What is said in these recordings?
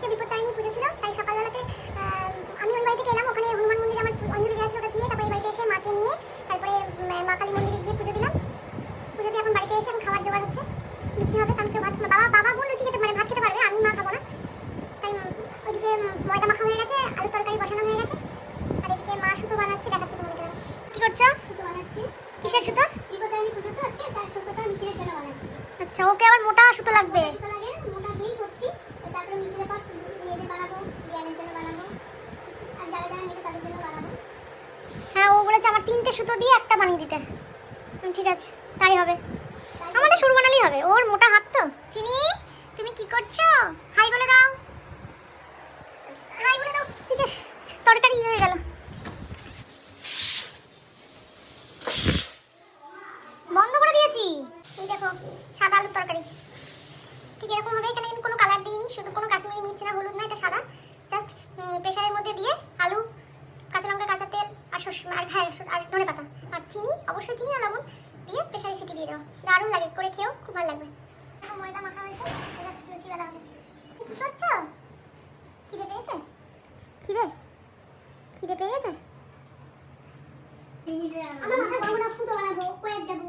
আজকে বিপত্তারিণী পুজো ছিল তাই সকালবেলাতে আমি ওই বাড়িতে গেলাম ওখানে হনুমান মন্দিরে আমার অঞ্জলি দেওয়া ছিল ওটা দিয়ে তারপরে এই বাড়িতে এসে মাকে নিয়ে তারপরে মা কালী মন্দিরে গিয়ে পুজো দিলাম। পুজো দিয়ে এখন বাড়িতে এসে এখন খাবার জোগাড় হচ্ছে লুচি হবে কারণ কেউ ভাত বাবা বাবা বোন লুচি খেতে পারে ভাত খেতে পারবে আমি মা খাব না। তাই ওইদিকে ময়দা মাখা হয়ে গেছে আলু তরকারি বসানো হয়ে গেছে আর এদিকে মা সুতো বানাচ্ছে দেখাচ্ছে তোমাদেরকে কি করছ? সুতো বানাচ্ছি। কিসের সুতো? বিপদায়নি পুজো তো আজকে তার সুতোটা মিছিলের জন্য বানাচ্ছি। আচ্ছা ওকে আবার মোটা সুতো লাগবে। সুতো লাগে মোটা দিয়েই করছি ওই তারপরে মিছিলের পর মেয়েদের বানাবো জ্ঞানের জন্য বানাবো আর যারা যারা নেবে তাদের জন্য বানাবো হ্যাঁ ও বলেছে আমার তিনটে সুতো দিয়ে একটা বানিয়ে দিতে। ঠিক আছে, তাই হবে। আমাদের সরু বানালি হবে, ওর মোটা হাত তো। চিনি, তুমি কি করছ? হাই বলে দাও। হাই বলে দাও তরকারি ইয়ে হয়ে গেল বন্ধ করে দিয়েছি এই দেখো সাদা আলুর তরকারি ঠিক এরকম হবে এখানে কিন্তু কোনো কালার দিইনি শুধু কোনো কাশ্মীরি মির্চ না হলুদ না এটা সাদা জাস্ট প্রেশারের মধ্যে দিয়ে আলু কাঁচা লঙ্কা কাঁচা তেল আর শস্য আর হ্যাঁ শ- আর ধনে পাতা আর চিনি অবশ্যই চিনি আর লবণ দিয়ে দেবো দারুণ লাগে করে খেয়েও খুব ভালো লাগবে। ময়দা মাখা হয়েছে জাস্ট লুচি বেলা হবে। কি করছ? খিদে পেয়েছে? খিদে? খিদে পেয়ে গেছে আমার মাথায় বড় বড় সুতো বানাবো কয়েক যাব।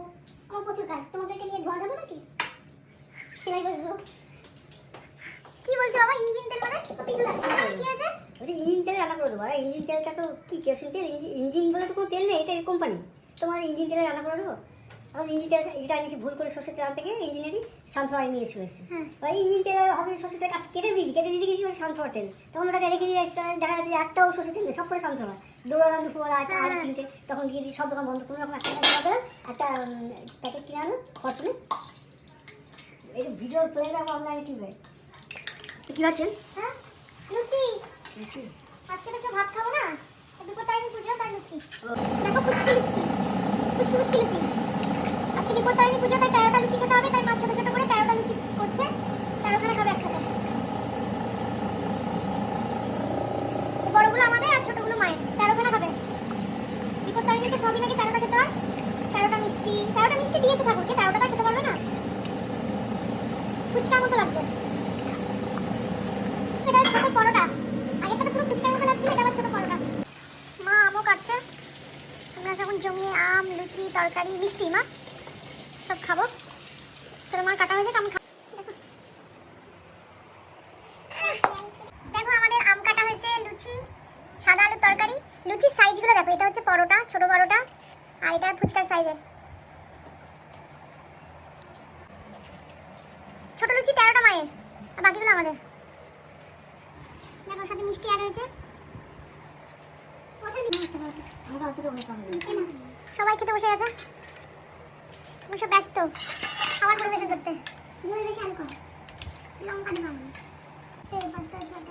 আমার প্রচুর কাজ। তোমাদেরকে নিয়ে ধোয়া নাকি? সেলাই বসবো। কি বলছো বাবা ইঞ্জিন তেল মানে পিছু লাগছে? কি হয়েছে ইঞ্জিন তেল রান্না করে দেবো। আর ইঞ্জিন তেলটা তো কি কেরোসিন তেল? ইঞ্জিন বলে তো কোনো তেল নেই এটা কোম্পানি। তোমার ইঞ্জিন তেলে রান্না করে দেবো? আমার ইঞ্জিন তেল এটা নিয়েছি ভুল করে সর্ষের তেল গিয়ে ইঞ্জিনেরই সানফ্লাওয়ার নিয়ে চলে এসেছি হ্যাঁ। ওই ইঞ্জিন তেল হবে সর্ষের তেল কেটে দিয়েছি কেটে দিয়ে গেছি সানফ্লাওয়ার তেল। তখন ওটাকে রেখে দিয়ে আসতে দেখা যাচ্ছে একটাও সর্ষের তেল সব করে সানফ্লাওয়ার দৌড়ালাম দুপুরবেলা একটা আর হ্যাঁ। কিনতে তখন গিয়ে সব দোকান বন্ধ কোনো রকম একটা একটা প্যাকেট কিনে আনো ফরচুনে এই ভিডিও তুলে রাখব অনলাইনে কী হয়? কী পাচ্ছেন হ্যাঁ লুচি। আজকে তো ভাত খাব না দুপুর টাইমে পুজো তাই লুচি। দেখো লুচি কুচকি লুচি। তাই তেরোটা লুচি খেতে হবে, তাই মা ছোট ছোট করে তেরোটা লুচি একসাথে। বড়গুলো আমাদের আর ছোটগুলো মায়ের। তেরোখানা খাবে নাকি তেরোটা খেতে হয়? তেরোটা মিষ্টি। তেরোটা মিষ্টি দিয়েছে তেরোটা খেতে পারবে না? ফুচকার মতো লাগবে। এটা ছোট পরোটা। আগেরটা তো পুরো ফুচকার মা আমও কাটছে। আমরা যখন জমিয়ে আম, লুচি, তরকারি, মিষ্টি, মা। সব খাব? চলো মা কাটা হয়ে যাক আমি দেখো। দেখো আমাদের আম কাটা হয়েছে লুচি সাদা আলুর তরকারি। লুচির সাইজগুলো দেখো এটা হচ্ছে পরোটা ছোট পরোটা আর এটা ফুচকার সাইজের ছোট লুচি তেরোটা মায়ের আর বাকিগুলো আমাদের। দেখো সাথে মিষ্টি আর সবাই খেতে বসে গেছে। তুমি ব্যস্ত। খাবার পরিবেশন করতে। বেশি আলু লঙ্কা দেবো আমি। এই পাঁচটা, ছোট।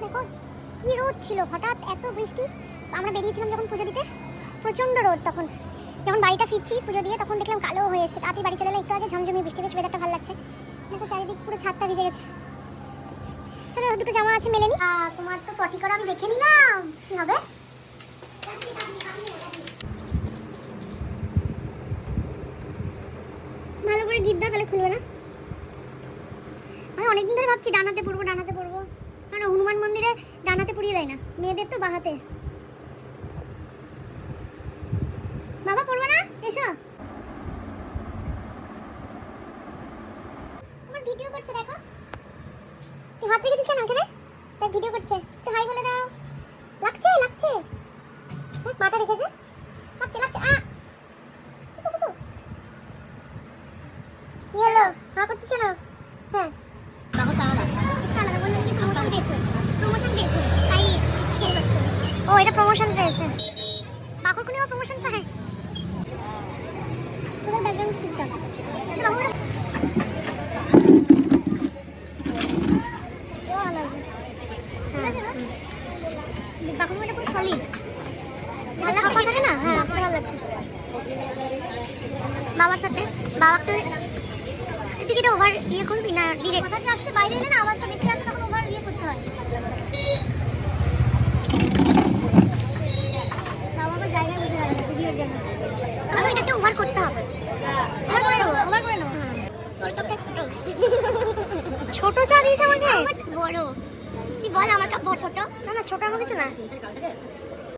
দেখো, কি রোদ ছিল হঠাৎ এত বৃষ্টি। আমরা বেরিয়েছিলাম যখন পুজো দিতে। প্রচণ্ড রোদ তখন। যখন বাড়িটা ফিরছি পুজো দিয়ে তখন দেখলাম কালো হয়ে এসেছে। তাড়াতাড়ি বাড়ি চলে এলাম একটু আগে ঝমঝমি বৃষ্টি বেশ ওয়েদারটা ভালো লাগছে। দেখো চারিদিক পুরো ছাদটা ভিজে গেছে। চলো দুটো জামা আছে মেলে নি। আহ, তোমার তো পটি করা আমি দেখে নিলাম। কি হবে? ভালো করে গিট দাও তাহলে খুলবে না। আমি অনেকদিন ধরে ভাবছি ডানাতে পড়ব ডানাতে পড়ব কারণ হনুমান মন্দিরে ডানাতে পড়িয়ে দেয় না। মেয়েদের তো বাহাতে বাবা পড়ব না এসো তোমার ভিডিও করছে, দেখো। তুই হাত রেখেছিস কেন এখানে তাই ভিডিও করছে। তুই হাই বলে দাও। লাগছে লাগছে। দেখ মাথা রেখেছে? বাবার সাথে। বাবাকে টিকিটটা ওভার ইয়ে করবি না ডিরেক্ট কথা আসতে বাইরে এলে না আওয়াজটা বেশি আসে তখন ওভার ইয়ে করতে হয়। জায়গা এটাকে ওভার করতে হবে। ছোট। বড়। বল আমার কাপ ছোট। না না ছোট আমার কিছু না।